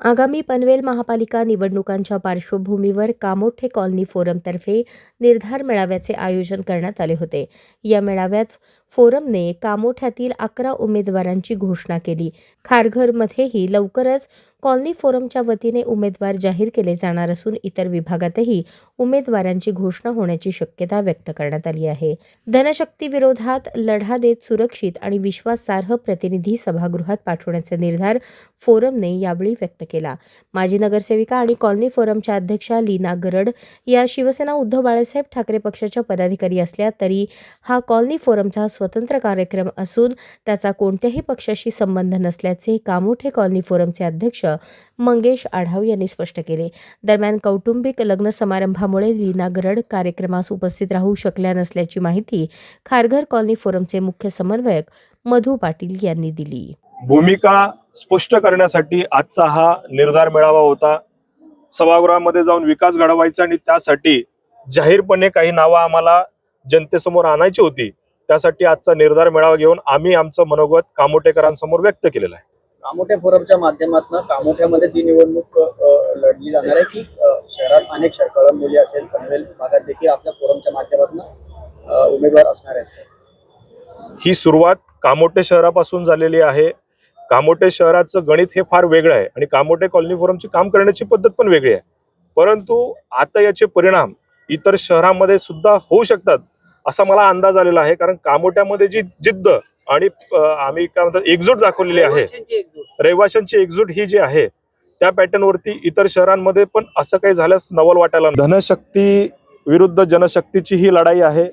आगामी पनवेल महापालिका निवडणुकांच्या पार्श्वभूमीवर कामोठे कॉलनी फोरमतर्फे निर्धार मेळाव्याचे आयोजन करण्यात आले होते. या मेळाव्यात फोरमने कामोठ्यातील अकरा उमेदवारांची घोषणा केली. खारघरमध्येही लवकरच कॉलनी फोरमच्या वतीने उमेदवार जाहीर केले जाणार असून इतर विभागातही उमेदवारांची घोषणा होण्याची शक्यता व्यक्त करण्यात आली आहे. धनशक्ती विरोधात लढा देत सुरक्षित आणि विश्वासार्ह प्रतिनिधी सभागृहात पाठवण्याचे निर्धार फोरमने यावेळी व्यक्त केला. माजी नगरसेविका आणि कॉलनी फोरमच्या अध्यक्षा लीना गरड या शिवसेना उद्धव बाळासाहेब ठाकरे पक्षाच्या पदाधिकारी असल्या तरी हा कॉलनी फोरमचा स्वतंत्र कार्यक्रम असून त्याचा कोणत्याही पक्षाशी संबंध नसल्याचे कामोठे कॉलनी फोरमचे अध्यक्ष मंगेश आढाव यांनी स्पष्ट केले. दरम्यान कौटुंबिक लग्न समारंभामुळे लीना गरड कार्यक्रमास उपस्थित राहू शकल्या नसल्याची माहिती खारघर कॉलनी फोरमचे मुख्य समन्वयक मधू पाटील यांनी दिली. भूमिका स्पष्ट करण्यासाठी आजचा हा निर्धार मेळावा होता. सभागृहामध्ये जाऊन विकास घडवायचा आणि त्यासाठी जाहीरपणे काही नावं आम्हाला जनतेसमोर आणायची होती. त्यासाठी आजचा निर्धार मेळावा घेऊन आम्ही आमचं मनोगत कामोटेकरांसमोर व्यक्त केलेलं आहे. कामोठ्या फोरमच्या माध्यमातून कामोठ्यामध्येच ही निवडणूक लढली जाणार आहे की शहरात अनेक कळंबोली असेल पनवेल भागात देखील आपल्या फोरमच्या माध्यमातून उमेदवार असणार आहेत. ही सुरुवात कामोटे शहरापासून झालेली आहे. कामोटे शहराचं गणित हे फार वेगळं आहे आणि कामोटे कॉलनी फोरमची काम करण्याची पद्धत पण वेगळी आहे. परंतु आता याचे परिणाम इतर शहरामध्ये सुद्धा होऊ शकतात. असा मला अंदाज आलेला आहे. कारण कामोट्यामध्ये जी जिद्द आणि आम्ही काय म्हणतात एकजूट दाखवलेली आहे. रहिवाशांची एकजूट. ही जी आहे त्या पॅटर्नवरती इतर शहरांमध्ये पण असं काही झाल्यास नवल वाटायला. धनशक्ती विरुद्ध जनशक्तीची ही लढाई आहे.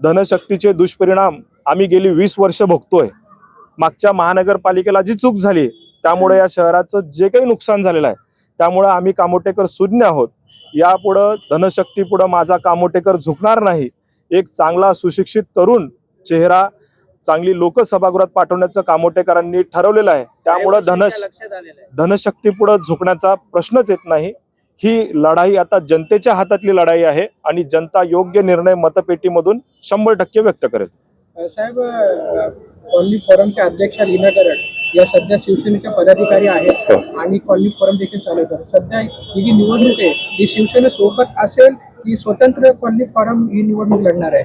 धनशक्तीचे दुष्परिणाम आम्ही गेली वीस वर्ष भोगतोय. मागच्या महानगरपालिकेला जी चूक झाली त्यामुळे या शहराचं जे काही नुकसान झालेलं आहे त्यामुळे आम्ही कामोटेकर सुज्ञ आहोत. यापुढं धनशक्ती पुढं माझा कामोटेकर झुकणार नाही. एक चांगला सुशिक्षित तरुण चेहरा चांगली लोक सभागृहात पाठवण्याचं कामोटेकरांनी ठरवलेलं आहे. त्यामुळं धनश धनशक्ती पुढे झुकण्याचा प्रश्नच येत नाही. ही लढाई आता जनतेच्या हातातली लढाई आहे आणि जनता योग्य निर्णय मतपेटीमधून शंभर टक्के व्यक्त करेल. साहेब कॉलनी फोरमच्या अध्यक्षा लीना गरड या सध्या शिवसेनेच्या पदाधिकारी आहेत आणि कॉलनी फोरम देखील चालवतात सध्या ही जी निवडणूक आहे ही शिवसेने सोबत असेल की स्वतंत्र कॉलनी फोरम ही निवडणूक लढणार आहे?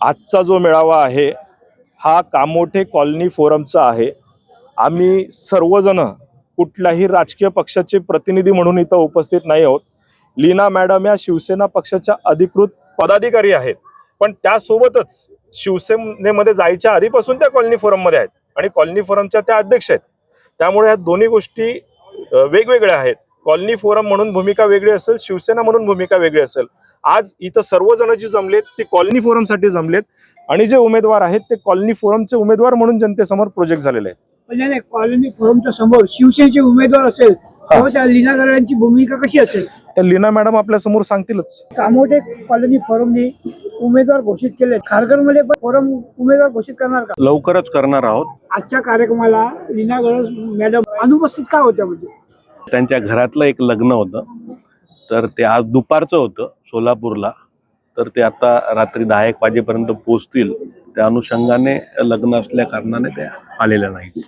आजचा जो मेळावा आहे हा कामोठे कॉलनी फोरमचा आहे. आम्ही सर्वजण कुठल्याही राजकीय पक्षाचे प्रतिनिधी म्हणून इथं उपस्थित नाही आहोत. लीना मॅडम या शिवसेना पक्षाच्या अधिकृत पदाधिकारी आहेत. पण त्यासोबतच शिवसेनेमध्ये जायच्या आधीपासून त्या कॉलनी फोरममध्ये आहेत. आणि कॉलनी फोरमच्या त्या अध्यक्ष आहेत. त्यामुळे या दोन्ही गोष्टी वेगवेगळ्या आहेत. कॉलनी फोरम म्हणून भूमिका वेगळी असेल शिवसेना म्हणून भूमिका वेगळी असेल. आज इथं सर्वजण जी जमलेत ती कॉलनी फोरमसाठी जमलेत. आणि जे उमेदवार आहेत ते कॉलनी फोरमचे उमेदवार म्हणून जनतेसमोर प्रोजेक्ट झालेले आहेत. नाही कॉलनी फोरमच्या समोर शिवसेनेचे उमेदवार असेल त्या लीना गरडांची भूमिका कशी असेल? तर लीना मॅडम आपल्यासमोर सांगतीलच. कामोठे कॉलनी फोरमने उमेदवार घोषित केले. खारघरमध्ये पण फोरम उमेदवार घोषित करणार का? लवकरच करणार आहोत. आजच्या कार्यक्रमाला लीना गरड मॅडम अनुपस्थित का होत्या म्हणजे? त्यांच्या घरातलं एक लग्न होतं. तर ते आज दुपारचं होतं सोलापूरला. तर ते आता रात्री दहा एक वाजेपर्यंत पोहोचतील त्या अनुषंगाने लग्न असल्या कारणाने त्या आलेल्या नाहीत.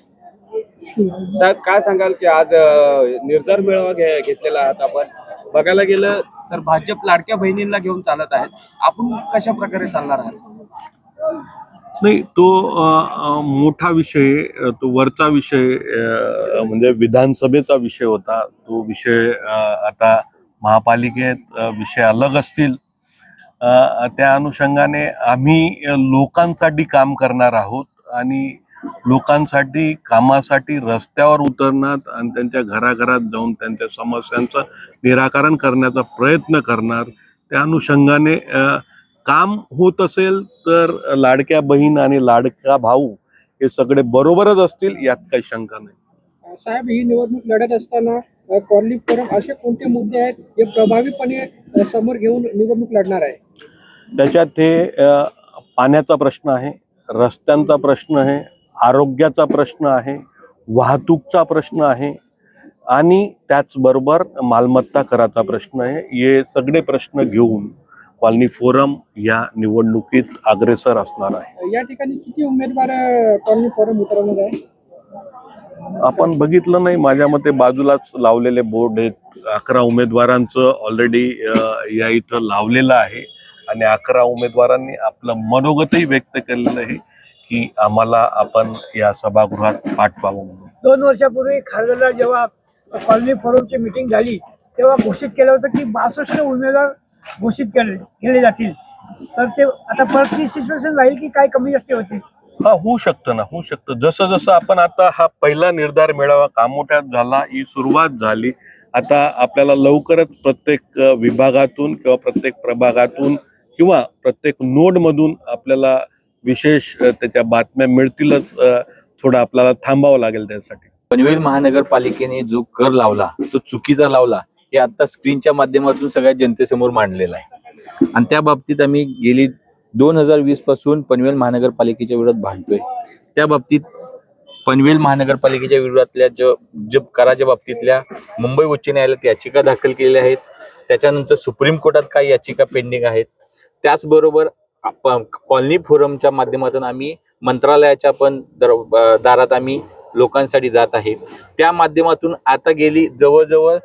साहेब काय सांगाल की आज अ, निर्धार मेळावा घे- घेतलेला आहात आपण? बघायला गेलं तर भाजप लाडक्या बहिणींना घेऊन चालत आहेत. आपण कशा प्रकारे चालणार आहात? नाही तो मोठा विषय तो वरचा विषय म्हणजे विधानसभेचा विषय होता. तो विषय आता महापालिकेत विषय अलग असतील. त्या अनुषंगाने आम्ही लोकांसाठी काम करणार आहोत आणि लोकांसाठी कामासाठी रस्त्यावर उतरणार आणि त्यांच्या घराघरात जाऊन त्यांच्या समस्यांचं निराकरण करण्याचा प्रयत्न करणार. त्या अनुषंगाने काम होत असेल तर लाडक्या बहीण आणि लाडका भाऊ हे सगळे बरोबरच असतील यात काही शंका नाही. साहेब ही निवडणूक लढत असताना कॉलनी फोरम असे कोणते मुद्दे आहेत जे प्रभावीपणे समोर घेऊन निवडणूक लढणार आहे? त्याच्यात हे पाण्याचा प्रश्न आहे रस्त्यांचा प्रश्न आहे आरोग्याचा प्रश्न आहे वाहतूकचा प्रश्न आहे आणि त्याचबरोबर मालमत्ता कराचा प्रश्न आहे. हे सगळे प्रश्न घेऊन कॉलनी फोरम या निवडणुकीत अग्रेसर असणार आहे. या ठिकाणी किती उमेदवार कॉलनी फोरम उतरवणार आहे आपण बघितलं नाही माझ्या मते बाजूलाच लावलेले बोर्ड आहेत. अकरा उमेदवारांचं ऑलरेडी या इथं लावलेलं आहे. आणि अकरा उमेदवारांनी आपलं मनोगतही व्यक्त केलेलं आहे. की आम्हाला आपण या सभागृहात पाठवावं म्हणून. दोन वर्षापूर्वी खारघरला जेव्हा कॉलनी फोरमची मिटिंग झाली तेव्हा घोषित केलं होतं की बासष्ट उमेदवार घोषित केले केले जातील. तर ते आता परत ती सिच्युएशन राहील की काय कमी जास्ती होते हा होऊ शकतं ना होऊ शकतं. जसं जसं आपण आता हा पहिला निर्धार मेळावा कामोठ्यात झाला ही सुरुवात झाली आता आपल्याला लवकरच प्रत्येक विभागातून किंवा प्रत्येक प्रभागातून किंवा प्रत्येक नोडमधून आपल्याला विशेष त्याच्या बातम्या मिळतीलच थोडं आपल्याला थांबावं लागेल त्यासाठी. पनवेल महानगरपालिकेने जो कर लावला तो चुकीचा लावला हे आता स्क्रीनच्या माध्यमातून सगळ्या जनतेसमोर मांडलेला आहे. आणि त्या बाबतीत आम्ही गेली दोन हजार वीसपासून पनवेल महानगरपालिकेच्या विरोधात भांडतोय. त्या बाबतीत पनवेल महानगरपालिकेच्या विरोधातल्या जो ज कराच्या बाबतीतल्या मुंबई उच्च न्यायालयात याचिका दाखल केलेल्या आहेत. त्याच्यानंतर सुप्रीम कोर्टात काही याचिका पेंडिंग आहेत. त्याचबरोबर आप- कॉलनी फोरमच्या माध्यमातून आम्ही मंत्रालयाच्या पण दर- दारात आम्ही लोकांसाठी जात आहे त्या माध्यमातून आता गेली जवळजवळ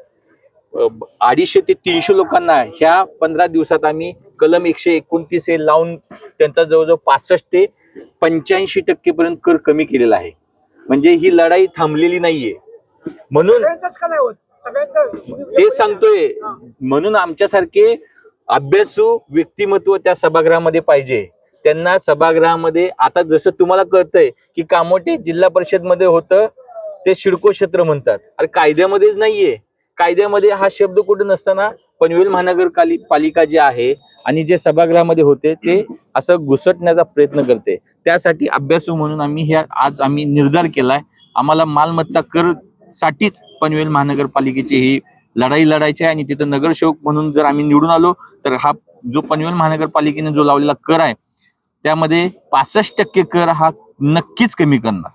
अडीचशे ते तीनशे लोकांना ह्या पंधरा दिवसात आम्ही कलम एकशे एकोणतीस हे लावून त्यांचा जवळजवळ पासष्ट ते पंच्याऐंशी टक्के पर्यंत कर कमी केलेला आहे. म्हणजे ही लढाई थांबलेली नाहीये. म्हणून ते सांगतोय. म्हणून आमच्यासारखे अभ्यासू व्यक्तिमत्व त्या सभागृहामध्ये पाहिजे. त्यांना सभागृहामध्ये आता जसं तुम्हाला कळतंय की कामोटे जिल्हा परिषदमध्ये होतं ते शिडको क्षेत्र म्हणतात. अरे कायद्यामध्येच नाहीये. कायद्यामध्ये हा शब्द कुठे नसताना पनवेल महानगर पालिका जे आहे आणि जे सभागृहामध्ये होते ते असं घुसटण्याचा प्रयत्न करते. त्यासाठी अभ्यासू म्हणून आम्ही ह्या आज आम्ही निर्धार केलाय. आम्हाला मालमत्ता कर साठीच पनवेल महानगरपालिकेची ही लढाई लढायची आहे आणि तिथं नगरसेवक म्हणून जर आम्ही निवडून आलो तर हा जो पनवेल महानगरपालिकेने जो लावलेला कर आहे त्यामध्ये पासष्ट टक्के कर हा नक्कीच कमी करणार.